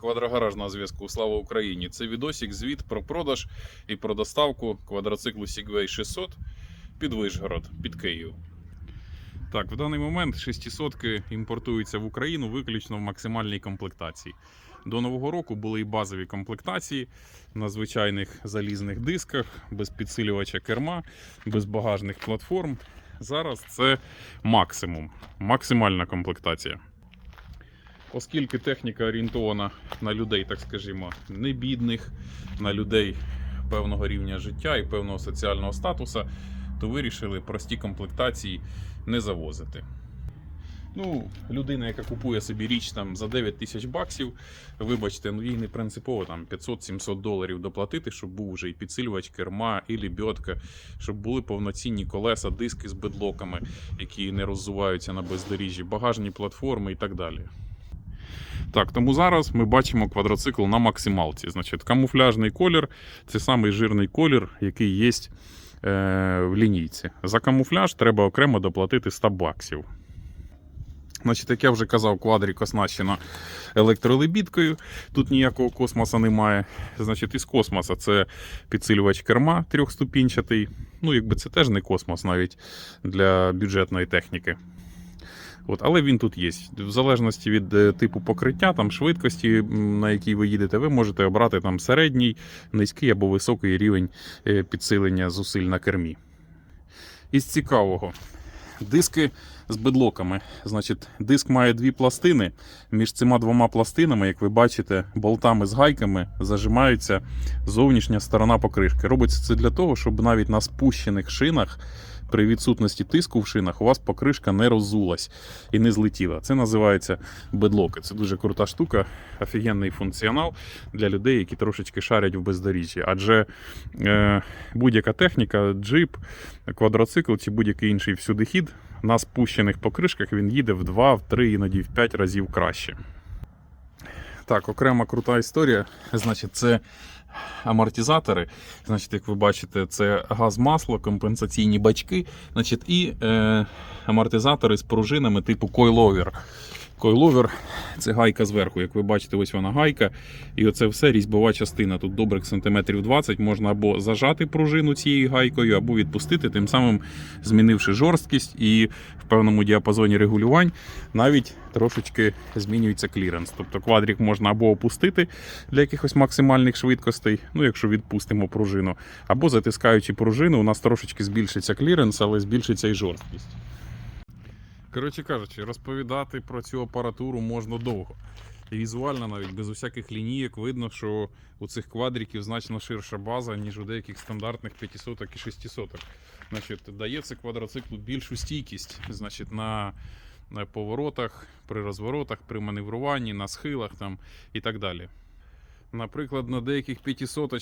Квадрогараж на зв'язку. Слава Україні! Це відосик, звіт про продаж і про доставку квадроциклу Segway 600 під Вишгород, під Київ. Так, в даний момент 600 імпортуються в Україну виключно в максимальній комплектації. До Нового року були і базові комплектації на звичайних залізних дисках, без підсилювача керма, без багажних платформ. Зараз це максимум, максимальна комплектація. Оскільки техніка орієнтована на людей, так скажімо, не бідних, на людей певного рівня життя і певного соціального статусу, то вирішили прості комплектації не завозити. Ну, людина, яка купує собі річ там за 9 тисяч баксів, вибачте, ну їй не принципово там 500-700 доларів доплатити, щоб був вже і підсилювач керма, і лебідка, щоб були повноцінні колеса, диски з бедлоками, які не роззуваються на бездоріжжі, багажні платформи і так далі. Так, тому зараз ми бачимо квадроцикл на максималці. Значить, камуфляжний колір це самий жирний колір, який є е, в лінійці. За камуфляж треба окремо доплатити 100 баксів. Значить, як я вже казав, квадрік оснащена електролебідкою. Тут ніякого космоса немає. Значить, із космоса це підсилювач керма трьохступінчатий. Ну, якби це теж не космос навіть для бюджетної техніки. От, але він тут є. В залежності від е, типу покриття, там швидкості, на якій ви їдете, ви можете обрати там середній, низький або високий рівень е, підсилення зусиль на кермі. Із цікавого. Диски з бедлоками. Значить, диск має дві пластини. Між цими двома пластинами, як ви бачите, болтами з гайками зажимається зовнішня сторона покришки. Робиться це для того, щоб навіть на спущених шинах при відсутності тиску в шинах у вас покришка не роззулась і не злетіла. Це називається бедлоки. Це дуже крута штука, офігенний функціонал для людей, які трошечки шарять в бездоріжжі. Адже е, будь-яка техніка, джип, квадроцикл чи будь-який інший всюдихід на спущених покришках він їде в 2, в 3, іноді в 5 разів краще. Так, окрема крута історія. Значить, це амортизатори. Значить, як ви бачите, це газ масло, компенсаційні бачки, значить, і е, амортизатори з пружинами типу койловер. Койловер це гайка зверху. Як ви бачите, ось вона гайка. І оце все різьбова частина. Тут добрих сантиметрів 20 можна або зажати пружину цією гайкою, або відпустити, тим самим змінивши жорсткість і в певному діапазоні регулювань навіть трошечки змінюється кліренс. Тобто квадрік можна або опустити для якихось максимальних швидкостей, ну якщо відпустимо пружину, або затискаючи пружину, у нас трошечки збільшиться кліренс, але збільшиться і жорсткість. Коротше кажучи, розповідати про цю апаратуру можна довго. І візуально навіть без усяких лінійок видно, що у цих квадриків значно ширша база, ніж у деяких стандартних 500 і 600. Значить, дає це квадроциклу більшу стійкість значить, на, на поворотах, при розворотах, при маневруванні, на схилах там, і так далі. Наприклад, на деяких 500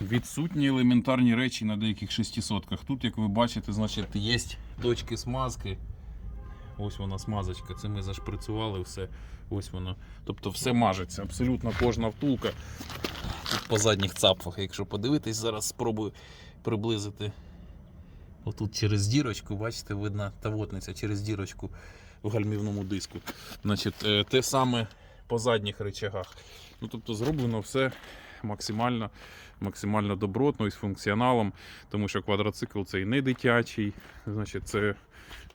відсутні елементарні речі на деяких 600 Тут, як ви бачите, значить, є точки смазки. Ось вона смазочка, це ми зашприцювали все. Ось воно. Тобто все мажеться. Абсолютно кожна втулка. Тут по задніх цапфах, якщо подивитись, зараз спробую приблизити. Отут через дірочку, бачите, видно тавотниця через дірочку в гальмівному диску. Значить, е, те саме по задніх речагах. Ну, тобто зроблено все максимально, максимально добротно і з функціоналом, тому що квадроцикл це і не дитячий, значить, це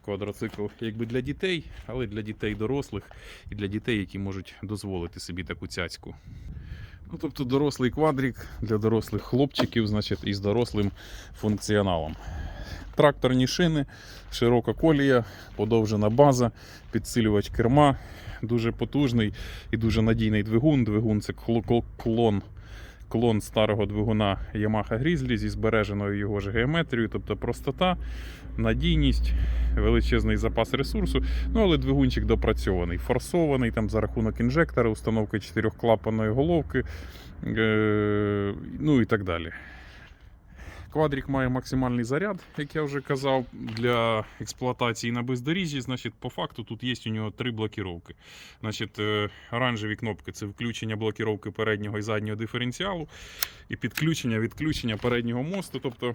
квадроцикл якби для дітей, але для дітей дорослих і для дітей, які можуть дозволити собі таку цяцьку. Ну, тобто дорослий квадрік для дорослих хлопчиків, значить, із дорослим функціоналом. Тракторні шини, широка колія, подовжена база, підсилювач керма, дуже потужний і дуже надійний двигун. Двигун це кло- кло- клон, клон старого двигуна Yamaha Grizzly зі збереженою його ж геометрією, тобто простота, надійність, величезний запас ресурсу. Ну, але двигунчик допрацьований, форсований там за рахунок інжектора, установки чотирьохклапанної головки, е- ну і так далі. Квадрік має максимальний заряд, як я вже казав, для експлуатації на бездоріжжі. Значить, по факту тут є у нього три блокіровки. Значить, е, оранжеві кнопки це включення блокіровки переднього і заднього диференціалу, і підключення, відключення переднього мосту. Тобто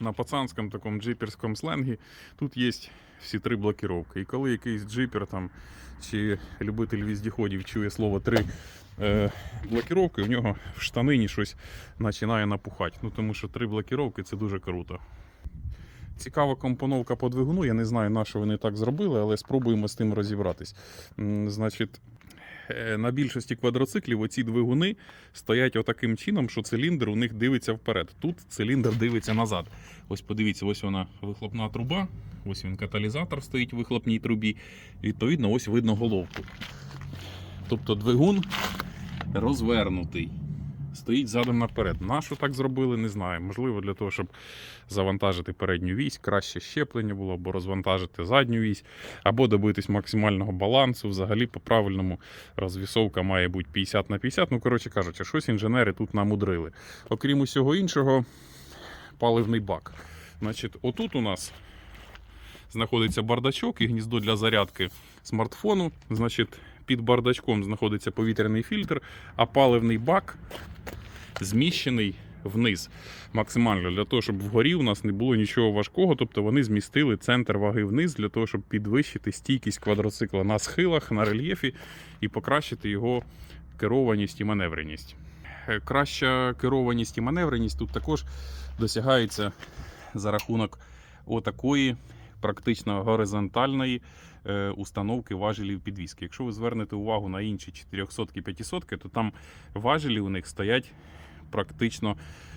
на пацанському такому джиперському сленгі тут є всі три блокіровки. І коли якийсь джипер там чи любитель віздіходів чує слово три блокіровки, у нього в штанині щось починає напухати. Ну тому що три блокіровки це дуже круто. Цікава компоновка по двигуну. Я не знаю, на що вони так зробили, але спробуємо з тим розібратись. Значить, е, на більшості квадроциклів оці двигуни стоять отаким чином, що циліндр у них дивиться вперед. Тут циліндр дивиться назад. Ось подивіться, ось вона вихлопна труба. Ось він каталізатор стоїть в вихлопній трубі. Відповідно, ось видно головку. Тобто двигун розвернутий. Стоїть задом наперед. Нащо так зробили, не знаю. Можливо, для того, щоб завантажити передню вісь, краще щеплення було, або розвантажити задню вісь, або добитись максимального балансу. Взагалі, по-правильному розвісовка має бути 50 на 50. Ну, коротше кажучи, щось інженери тут намудрили. Окрім усього іншого, паливний бак. Значить, отут у нас знаходиться бардачок і гніздо для зарядки смартфону. Значить, під бардачком знаходиться повітряний фільтр, а паливний бак зміщений вниз максимально для того, щоб вгорі у нас не було нічого важкого. Тобто вони змістили центр ваги вниз для того, щоб підвищити стійкість квадроцикла на схилах, на рельєфі і покращити його керованість і маневреність. Е, Краща керованість і маневреність тут також досягається за рахунок отакої практично горизонтальної установки важелів підвіски. Якщо ви звернете увагу на інші 400 500 то там важелі у них стоять практично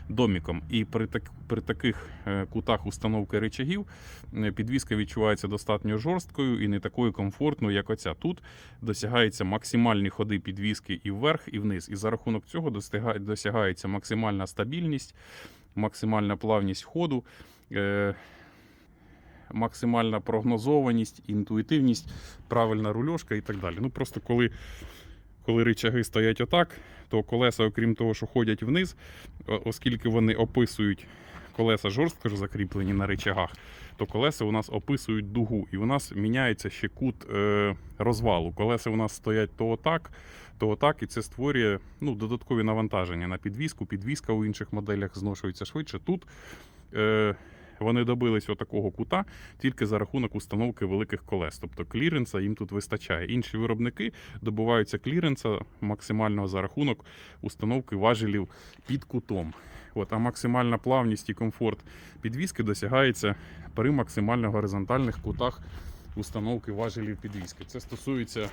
доміком. І при, так, при таких е, кутах установки речагів е, підвіска відчувається достатньо жорсткою і не такою комфортною, як оця. Тут досягаються максимальні ходи підвіски і вверх, і вниз. І за рахунок цього досягається максимальна стабільність, максимальна плавність ходу. Максимальна прогнозованість, інтуїтивність, правильна рульошка і так далі. Ну просто коли, коли ричаги стоять отак, то колеса, окрім того, що ходять вниз, оскільки вони описують колеса жорстко ж закріплені на ричагах, то колеса у нас описують дугу, і у нас міняється ще кут е, розвалу. Колеса у нас стоять то отак, то отак, і це створює ну, додаткові навантаження на підвіску. Підвіска у інших моделях зношується швидше. Тут е, вони добились отакого кута тільки за рахунок установки великих колес. Тобто кліренса їм тут вистачає. Інші виробники добуваються кліренса максимального за рахунок установки важелів під кутом. От, а максимальна плавність і комфорт підвіски досягається при максимально горизонтальних кутах установки важелів підвіски. Це стосується.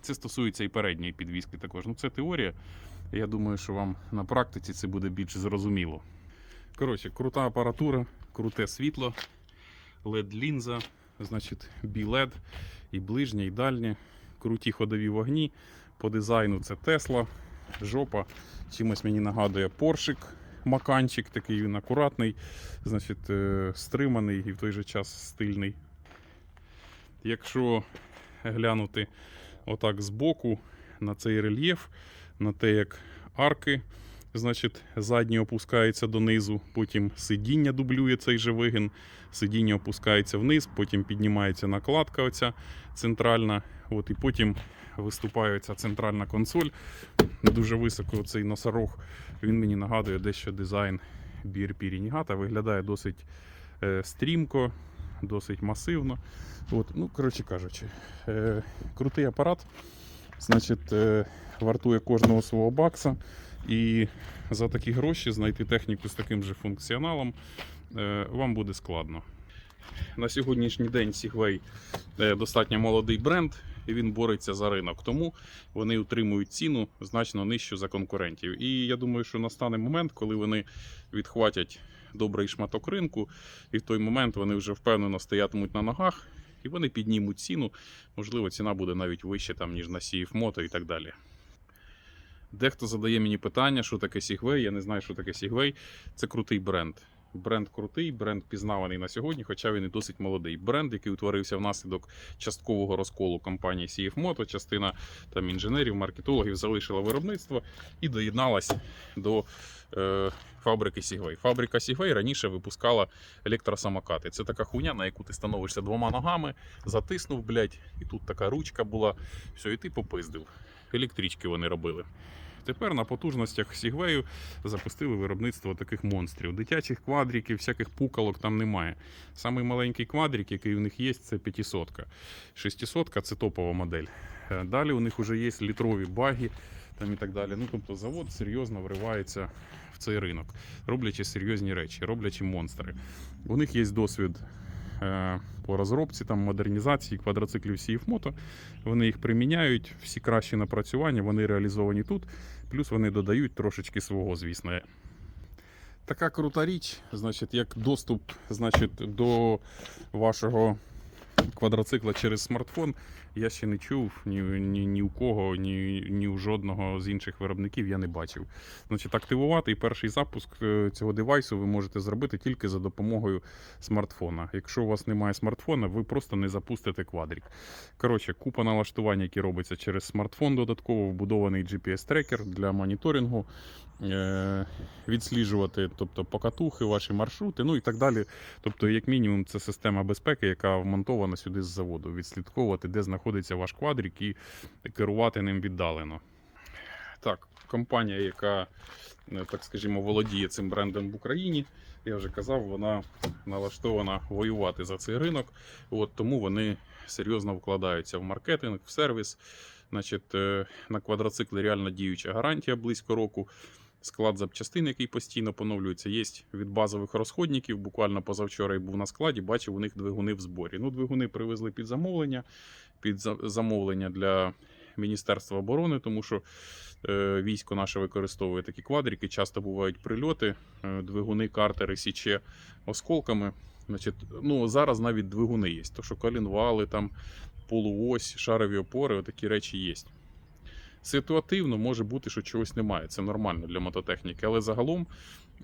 Це стосується і передньої підвіски також. Ну, це теорія. Я думаю, що вам на практиці це буде більш зрозуміло. Коротше, крута апаратура, круте світло, LED-лінза, значить, B-LED, і ближнє, і дальнє, круті ходові вогні. По дизайну це Tesla, жопа. Чимось мені нагадує поршик, маканчик, такий він акуратний, значить, е, стриманий і в той же час стильний. Якщо глянути отак збоку на цей рельєф, на те, як арки значить, задні опускаються донизу, потім сидіння дублює цей же вигін, сидіння опускається вниз, потім піднімається накладка оця центральна, от, і потім виступає ця центральна консоль. Дуже високо цей носорог. Він мені нагадує дещо дизайн BRP Renegade. Виглядає досить е, стрімко, досить масивно. От, ну, коротше кажучи, е, крутий апарат. Значить, е, вартує кожного свого бакса. І за такі гроші знайти техніку з таким же функціоналом е, вам буде складно. На сьогоднішній день е, достатньо молодий бренд, і він бореться за ринок. Тому вони утримують ціну значно нижчу за конкурентів. І я думаю, що настане момент, коли вони відхватять добрий шматок ринку, і в той момент вони вже впевнено стоятимуть на ногах, і вони піднімуть ціну. Можливо, ціна буде навіть вища, там, ніж на CF Moto і так далі. Дехто задає мені питання, що таке Segway. Я не знаю, що таке Segway. Це крутий бренд. Бренд крутий, бренд пізнаваний на сьогодні, хоча він і досить молодий. Бренд, який утворився внаслідок часткового розколу компанії CF. Частина там інженерів, маркетологів залишила виробництво і доєдналась до е, фабрики Segway. Фабрика Segway раніше випускала електросамокати. Це така хуйня, на яку ти становишся двома ногами, затиснув, блядь, і тут така ручка була. Все, і ти попиздив. Електрички вони робили. Тепер на потужностях Сігвею запустили виробництво таких монстрів. Дитячих квадриків, всяких пукалок там немає. Самий маленький квадрик, який у них є, це 500. 600 це топова модель. Е, Далі у них вже є літрові баги там і так далі. Ну, тобто завод серйозно вривається в цей ринок, роблячи серйозні речі, роблячи монстри. У них є досвід по розробці, там, модернізації квадроциклів CF Moto. Вони їх приміняють, всі кращі напрацювання, вони реалізовані тут, плюс вони додають трошечки свого, звісно. Така крута річ, значить, як доступ значить, до вашого квадроцикла через смартфон, я ще не чув ні, ні, ні у кого, ні, ні у жодного з інших виробників я не бачив. Значить, активувати і перший запуск е, цього девайсу ви можете зробити тільки за допомогою смартфона. Якщо у вас немає смартфона, ви просто не запустите квадрик. Коротше, купа налаштувань, які робиться через смартфон, додатково вбудований GPS-трекер для моніторингу, відсліджувати тобто, покатухи, ваші маршрути, ну і так далі. Тобто, як мінімум, це система безпеки, яка вмонтована сюди з заводу. Відслідковувати, де знаходиться ваш квадрик і керувати ним віддалено. Так, компанія, яка, е, так скажімо, володіє цим брендом в Україні, я вже казав, вона налаштована воювати за цей ринок. От тому вони серйозно вкладаються в маркетинг, в сервіс. Значить, е, на квадроцикли реально діюча гарантія близько року. Склад запчастин, який постійно поновлюється, є від базових розходників. Буквально позавчора я був на складі, бачив у них двигуни в зборі. Ну, двигуни привезли під замовлення, під замовлення для Міністерства оборони, тому що е, військо наше використовує такі квадрики. Часто бувають прильоти, е, двигуни, картери січе осколками. Значить, ну, зараз навіть двигуни є. То що колінвали, там, полуось, шарові опори, такі речі є. Ситуативно може бути, що чогось немає. Це нормально для мототехніки. Але загалом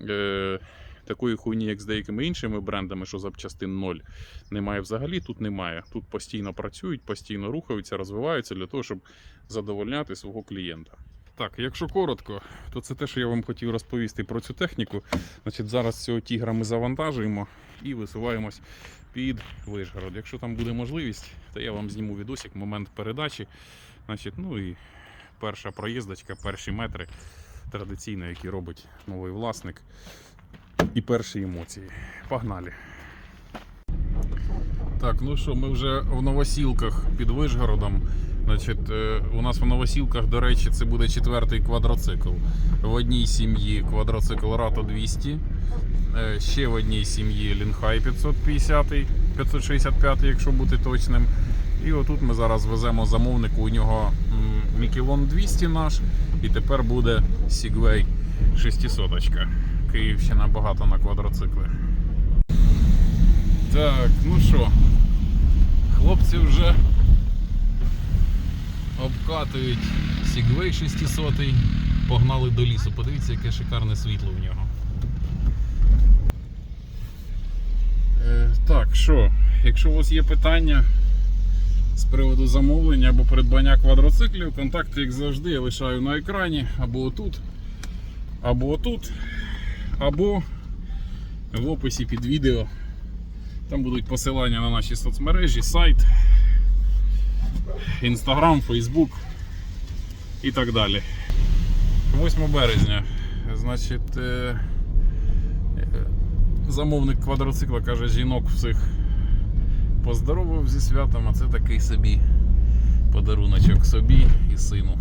е, такої хуйні, як з деякими іншими брендами, що запчастин ноль, немає взагалі. Тут немає. Тут постійно працюють, постійно рухаються, розвиваються для того, щоб задовольняти свого клієнта. Так, якщо коротко, то це те, що я вам хотів розповісти про цю техніку. Значить, зараз цього тігра ми завантажуємо і висуваємось під Вишгород. Якщо там буде можливість, то я вам зніму відосик, момент передачі. Значить, ну і перша проїздочка, перші метри традиційно, які робить новий власник. І перші емоції. Погнали. Так, ну що, ми вже в новосілках під Вишгородом. Значить, е, у нас в новосілках, до речі, це буде четвертий квадроцикл. В одній сім'ї квадроцикл Рато 200. е, Ще в одній сім'ї Лінхай 550, 565, якщо бути точним. І отут ми зараз веземо замовнику. У нього Мікелон 200 наш. І тепер буде Сігвей 600. Київщина багато на квадроцикли. Так, ну що, хлопці вже обкатують Сігвей 600, погнали до лісу. Подивіться, яке шикарне світло в нього. Е, так, що, якщо у вас є питання з приводу замовлення або придбання квадроциклів, контакти, як завжди, я лишаю на екрані, або отут, або отут, або в описі під відео. Там будуть посилання на наші соцмережі, сайт, Інстаграм, Фейсбук і так далі. 8 березня. Значить, е, е, замовник квадроцикла каже, жінок всіх поздоровив зі святом, а це такий собі подаруночок собі і сину.